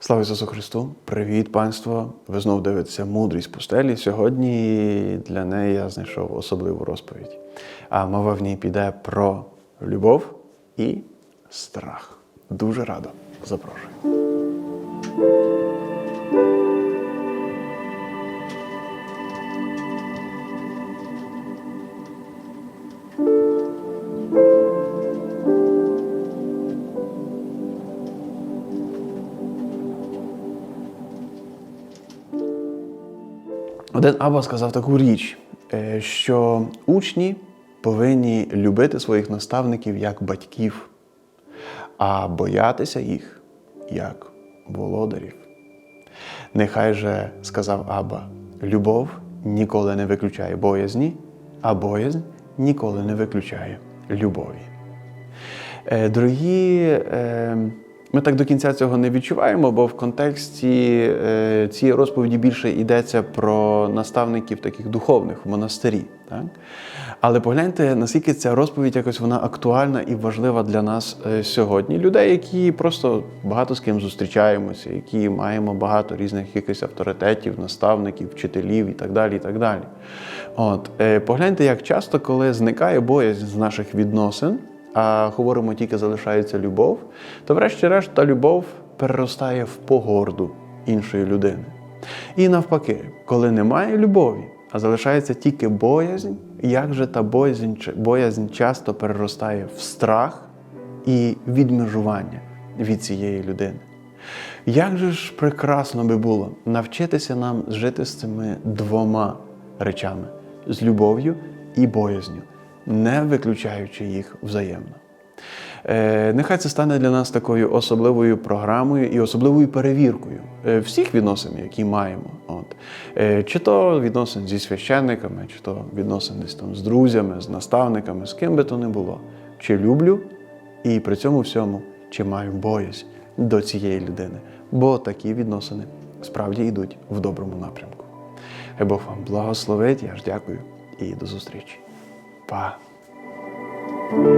Слава Ісусу Христу! Привіт, панство! Ви знову дивитеся мудрість пустелі. Сьогодні для неї я знайшов особливу розповідь. А мова в ній піде про любов і страх. Дуже радо запрошую. Один Аба сказав таку річ, е, що учні повинні любити своїх наставників як батьків, а боятися їх як володарів. Нехай же, сказав Аба, любов ніколи не виключає боязні, а боязнь ніколи не виключає любові. Е, Дорогі, е, ми так до кінця цього не відчуваємо, бо в контексті е, цієї розповіді більше йдеться про наставників таких духовних в монастирі. Так? Але погляньте, наскільки ця розповідь якось вона актуальна і важлива для нас е, сьогодні. Людей, які просто багато з ким зустрічаємося, які маємо багато різних якихось авторитетів, наставників, вчителів і так далі. і так далі. От, е, погляньте, як часто, коли зникає боязнь з наших відносин а говоримо тільки залишається любов, то врешті-решт та любов переростає в погорду іншої людини. І навпаки, коли немає любові, а залишається тільки боязнь, як же та боязнь, боязнь часто переростає в страх і відмежування від цієї людини. Як же ж прекрасно би було навчитися нам жити з цими двома речами з любов'ю і боязню, не виключаючи їх взаємно. Е, Нехай це стане для нас такою особливою програмою і особливою перевіркою е, всіх відносин, які маємо. От. Е, Чи то відносин зі священниками, чи то відносин десь там з друзями, з наставниками, з ким би то не було. Чи люблю і при цьому всьому, чи маю боязнь до цієї людини. Бо такі відносини справді йдуть в доброму напрямку. Хай Бог вам благословить, я ж дякую і до зустрічі. Па! thank you.